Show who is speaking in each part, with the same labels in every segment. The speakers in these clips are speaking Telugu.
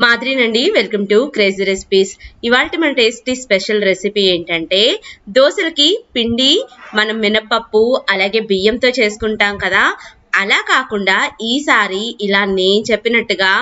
Speaker 1: మాదిరినండి వెల్కమ్ టు క్రేజీ రెసిపీస్. ఇవాళ మన టేస్టీ స్పెషల్ రెసిపీ ఏంటంటే దోశలకి పిండి మనం మినపప్పు అలాగే బియ్యంతో చేసుకుంటాం కదా. అలా కాకుండా ఈసారి ఇలా నేను చెప్పినట్టుగా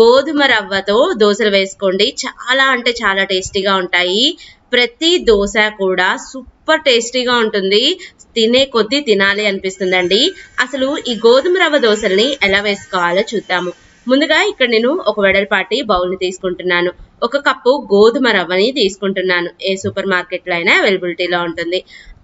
Speaker 1: గోధుమ రవ్వతో దోశలు వేసుకోండి. చాలా అంటే చాలా టేస్టీగా ఉంటాయి. ప్రతి దోశ కూడా సూపర్ టేస్టీగా ఉంటుంది. తినే కొద్దీ తినాలి అనిపిస్తుందండి. అసలు ఈ గోధుమ రవ్వ దోశల్ని ఎలా వేసుకోవాలో చూద్దాము. ముందుగా ఇక్కడ నేను ఒక వెడల్పాటి బౌల్ని తీసుకుంటున్నాను. ఒక కప్పు గోధుమ రవ్వని తీసుకుంటున్నాను. ఏ సూపర్ మార్కెట్లో అయినా అవైలబిలిటీలో ఉంటుంది.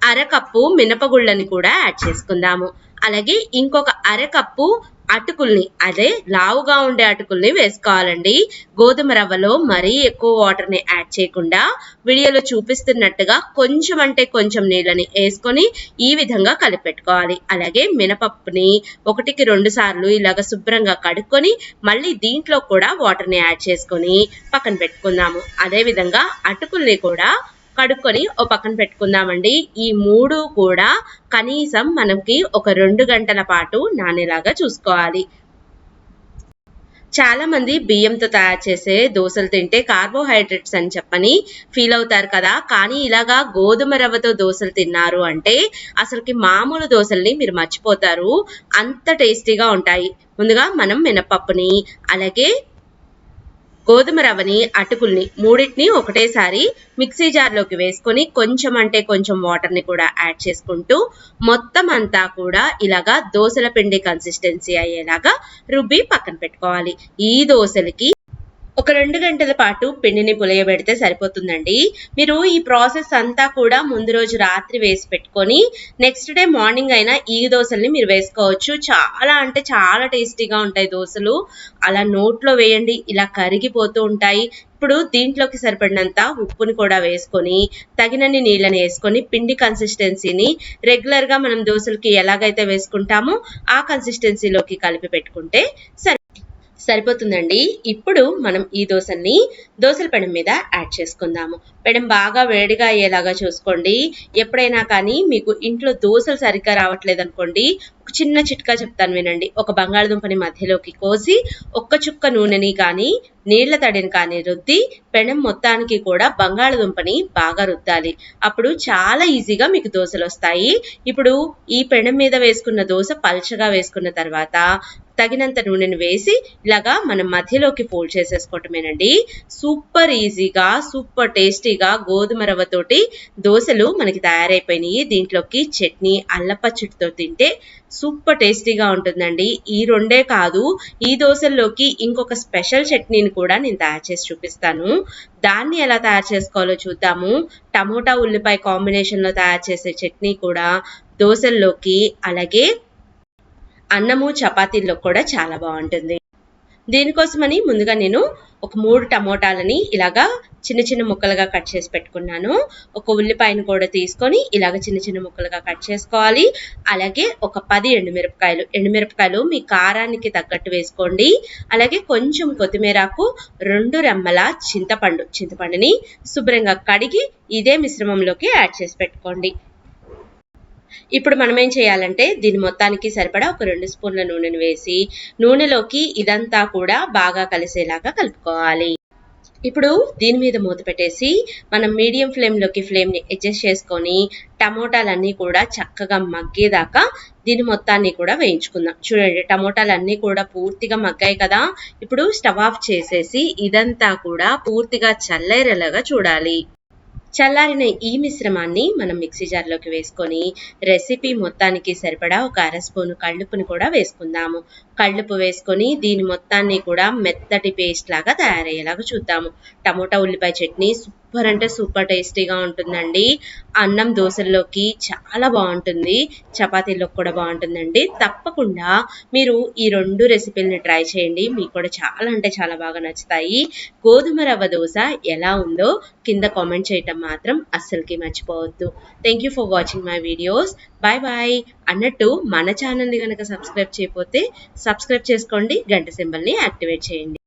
Speaker 1: అర కప్పు మినపగుళ్ళని కూడా యాడ్ చేసుకుందాము. అలాగే ఇంకొక అరకప్పు అటుకుల్ని అదే లావుగా ఉండే అటుకుల్ని వేసుకోవాలండి. గోధుమ రవ్వలో మరీ ఎక్కువ వాటర్ని యాడ్ చేయకుండా వీడియోలో చూపిస్తున్నట్టుగా కొంచెం అంటే కొంచెం నీళ్ళని వేసుకొని ఈ విధంగా కలిపెట్టుకోవాలి. అలాగే మినపప్పుని ఒకటికి రెండు సార్లు ఇలాగ శుభ్రంగా కడుక్కొని మళ్ళీ దీంట్లో కూడా వాటర్ని యాడ్ చేసుకొని పక్కన పెట్టుకుందాము. అదేవిధంగా అటుకుల్ని కూడా కడుక్కొని ఓ పక్కన పెట్టుకుందామండి. ఈ మూడు కూడా కనీసం మనకి ఒక రెండు గంటల పాటు నానేలాగా చూసుకోవాలి. చాలా మంది బియ్యంతో తయారు చేసే దోశలు తింటే కార్బోహైడ్రేట్స్ అని చెప్పని ఫీల్ అవుతారు కదా. కానీ ఇలాగా గోధుమ రవ్వతో దోశలు తిన్నారు అంటే అసలుకి మామూలు దోశల్ని మీరు మర్చిపోతారు. అంత టేస్టీగా ఉంటాయి. ముందుగా మనం మినపప్పుని అలాగే గోధుమ రవ్వని అటుకుల్ని మూడింటిని ఒకటేసారి మిక్సీ జార్లోకి వేసుకొని కొంచెం అంటే కొంచెం వాటర్ని కూడా యాడ్ చేసుకుంటూ మొత్తం అంతా కూడా ఇలాగా దోశల పిండి కన్సిస్టెన్సీ అయ్యేలాగా రుబ్బి పక్కన పెట్టుకోవాలి. ఈ దోశలకి ఒక రెండు గంటల పాటు పిండిని పులియబెడితే సరిపోతుందండి. మీరు ఈ ప్రాసెస్ అంతా కూడా ముందు రోజు రాత్రి వేసి పెట్టుకొని నెక్స్ట్ డే మార్నింగ్ అయినా ఈ దోశల్ని మీరు వేసుకోవచ్చు. చాలా అంటే చాలా టేస్టీగా ఉంటాయి దోశలు. అలా నోట్లో వేయండి ఇలా కరిగిపోతూ ఉంటాయి. ఇప్పుడు దీంట్లోకి సరిపడినంత ఉప్పుని కూడా వేసుకొని తగినన్ని నీళ్ళని వేసుకొని పిండి కన్సిస్టెన్సీని రెగ్యులర్గా మనం దోశలకి ఎలాగైతే వేసుకుంటామో ఆ కన్సిస్టెన్సీలోకి కలిపి పెట్టుకుంటే సరి సరిపోతుందండి. ఇప్పుడు మనం ఈ దోశని దోశల పెనం మీద యాడ్ చేసుకుందాము. పెనం బాగా వేడిగా అయ్యేలాగా చూసుకోండి. ఎప్పుడైనా కానీ మీకు ఇంట్లో దోశలు సరిగ్గా రావట్లేదు అనుకోండి ఒక చిన్న చిట్కా చెప్తాను వినండి. ఒక బంగాళదుంపని మధ్యలోకి కోసి ఒక్క చుక్క నూనెని కానీ నీళ్ళ తడిని కానీ రుద్ది పెనం మొత్తానికి కూడా బంగాళదుంపని బాగా రుద్దాలి. అప్పుడు చాలా ఈజీగా మీకు దోశలు వస్తాయి. ఇప్పుడు ఈ పెనం మీద వేసుకున్న దోశ పల్చగా వేసుకున్న తర్వాత తగినంత నూనెను వేసి ఇలాగా మనం మధ్యలోకి ఫోల్డ్ చేసేసుకోవటమేనండి. సూపర్ ఈజీగా సూపర్ టేస్టీగా గోధుమ రవ్వతోటి దోశలు మనకి తయారైపోయినాయి. దీంట్లోకి చట్నీ అల్లపచ్చడితో తింటే సూపర్ టేస్టీగా ఉంటుందండి. ఈ రెండే కాదు ఈ దోశల్లోకి ఇంకొక స్పెషల్ చట్నీని కూడా నేను తయారు చేసి చూపిస్తాను. దాన్ని ఎలా తయారు చేసుకోవాలో చూద్దాము. టమోటా ఉల్లిపాయ కాంబినేషన్లో తయారు చేసే చట్నీ కూడా దోశల్లోకి అలాగే అన్నము చపాతీల్లో కూడా చాలా బాగుంటుంది. దీనికోసమని ముందుగా నేను ఒక మూడు టమోటాలని ఇలాగా చిన్న చిన్న ముక్కలుగా కట్ చేసి పెట్టుకున్నాను. ఒక ఉల్లిపాయను కూడా తీసుకొని ఇలాగ చిన్న చిన్న ముక్కలుగా కట్ చేసుకోవాలి. అలాగే ఒక పది ఎండుమిరపకాయలు. ఎండుమిరపకాయలు మీ కారానికి తగ్గట్టు వేసుకోండి. అలాగే కొంచెం కొత్తిమీరకు రెండు రెమ్మల చింతపండు చింతపండుని శుభ్రంగా కడిగి ఇదే మిశ్రమంలోకి యాడ్ చేసి పెట్టుకోండి. ఇప్పుడు మనం ఏం చేయాలంటే దీని మొత్తానికి సరిపడా ఒక రెండు స్పూన్ల నూనెను వేసి నూనెలోకి ఇదంతా కూడా బాగా కలిసేలాగా కలుపుకోవాలి. ఇప్పుడు దీని మీద మూత పెట్టేసి మనం మీడియం ఫ్లేమ్లోకి ఫ్లేమ్ని అడ్జస్ట్ చేసుకొని టమోటాలన్నీ కూడా చక్కగా మగ్గేదాకా దీని మొత్తాన్ని కూడా వేయించుకుందాం. చూడండి టమోటాలన్నీ కూడా పూర్తిగా మగ్గాయి కదా. ఇప్పుడు స్టవ్ ఆఫ్ చేసేసి ఇదంతా కూడా పూర్తిగా చల్లేరేలాగా చూడాలి. చల్లారిన ఈ మిశ్రమాన్ని మనం మిక్సీ జార్లోకి వేసుకొని రెసిపీ మొత్తానికి సరిపడా ఒక అర స్పూను కళ్ళుప్పుని కూడా వేసుకుందాము. కళ్ళుపు వేసుకొని దీని మొత్తాన్ని కూడా మెత్తటి పేస్ట్ లాగా తయారయ్యేలాగా చూద్దాము. టమోటా ఉల్లిపాయ చట్నీ సూపర్ అంటే సూపర్ టేస్టీగా ఉంటుందండి. అన్నం దోశల్లోకి చాలా బాగుంటుంది. చపాతీలోకి కూడా బాగుంటుందండి. తప్పకుండా మీరు ఈ రెండు రెసిపీలని ట్రై చేయండి. మీకు కూడా చాలా అంటే చాలా బాగా నచ్చుతాయి. గోధుమ రవ్వ దోశ ఎలా ఉందో కింద కామెంట్ చేయటం మాత్రం అస్సలకి మర్చిపోవద్దు. Thank you for watching my videos bye bye అన్నట్టు మన ఛానల్ని కనుక సబ్స్క్రైబ్ చేయకపోతే సబ్స్క్రైబ్ చేసుకోండి. గంట సింబల్ని యాక్టివేట్ చేయండి.